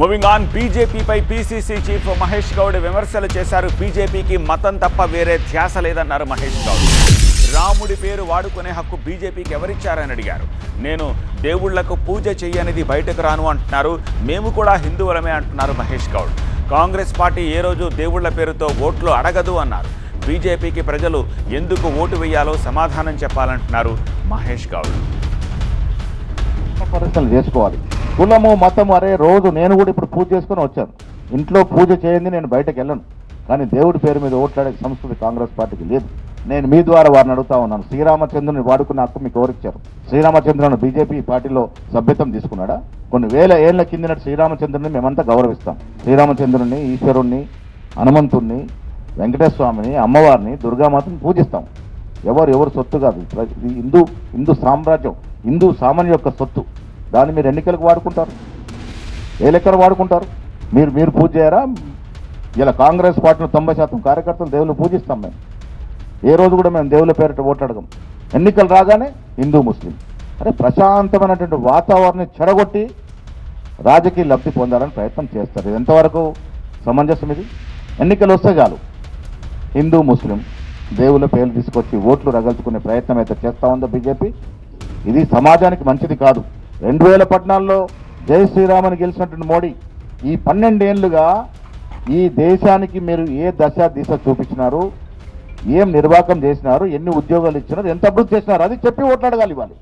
Moving on బీజేపీపై PCC chief Mahesh Goud విమర్శలు చేశారు. బీజేపీకి మతం తప్ప వేరే ధ్యాస లేదన్నారు మహేష్ గౌడ్. రాముడి పేరు వాడుకునే హక్కు బీజేపీకి ఎవరిచ్చారని అడిగారు. నేను దేవుళ్ళకు పూజ చేయనిది బయటకు రాను అంటున్నారు. మేము కూడా హిందువులమే అంటున్నారు మహేష్ గౌడ్. కాంగ్రెస్ పార్టీ ఏ రోజు దేవుళ్ళ పేరుతో ఓట్లు అడగదు అన్నారు. బీజేపీకి ప్రజలు ఎందుకు ఓటు వేయాలో సమాధానం చెప్పాలంటున్నారు మహేష్ గౌడ్. చేసుకోవాలి. కులము మతము అరే రోజు నేను కూడా ఇప్పుడు పూజ చేసుకొని వచ్చాను. ఇంట్లో పూజ చేయండి నేను బయటకు వెళ్ళను. కానీ దేవుడి పేరు మీద ఓట్లాడే సంస్కృతి కాంగ్రెస్ పార్టీకి లేదు. నేను మీ ద్వారా వారిని అడుగుతా ఉన్నాను. శ్రీరామచంద్రుని వాడుకున్న హక్కు మీకు ఎవరిచ్చారు శ్రీరామచంద్రుని బీజేపీ పార్టీలో సభ్యత్వం తీసుకున్నాడా? కొన్ని వేల ఏళ్ళ కిందిన శ్రీరామచంద్రుని మేమంతా గౌరవిస్తాం. శ్రీరామచంద్రుని ఈశ్వరుణ్ణి హనుమంతుణ్ణి వెంకటేశ్వర స్వామిని అమ్మవారిని దుర్గామాతని పూజిస్తాం. ఎవరు ఎవరు సొత్తు కాదు. హిందూ హిందూ సామ్రాజ్యం హిందూ సామాన్య యొక్క సొత్తు. దాన్ని మీరు ఎన్నికలకు వాడుకుంటారు. ఏ లెక్కన వాడుకుంటారు? మీరు మీరు పూజ చేయరా? ఇలా కాంగ్రెస్ పార్టీలో తొంభై శాతం కార్యకర్తలు దేవుళ్ళు పూజిస్తాం మేము. ఏ రోజు కూడా మేము దేవుళ్ళ పేరిట ఓట్లాడగం ఎన్నికలు రాగానే హిందూ ముస్లిం. అరే ప్రశాంతమైనటువంటి వాతావరణం చెడగొట్టి రాజకీయ లబ్ధి పొందాలని ప్రయత్నం చేస్తారు. ఇది ఎంతవరకు సమంజసం ఇది? ఎన్నికలు వస్తే చాలు. హిందూ ముస్లిం దేవుళ్ళ పేర్లు తీసుకొచ్చి ఓట్లు రగల్చుకునే ప్రయత్నం అయితే చేస్తా ఉందో బీజేపీ? ఇది సమాజానికి మంచిది కాదు. రెండు వేల పద్నాలుగులో జై శ్రీరామని గెలిచినటువంటి మోడీ ఈ పన్నెండేళ్ళుగా ఈ దేశానికి మీరు ఏ దశ దిశ చూపించినారు? ఏం నిర్వాహకం చేసినారు? ఎన్ని ఉద్యోగాలు ఇచ్చినారు? ఎంత అభివృద్ధి చేసినారు? అది చెప్పి ఓట్లాడగాలి ఇవ్వాలి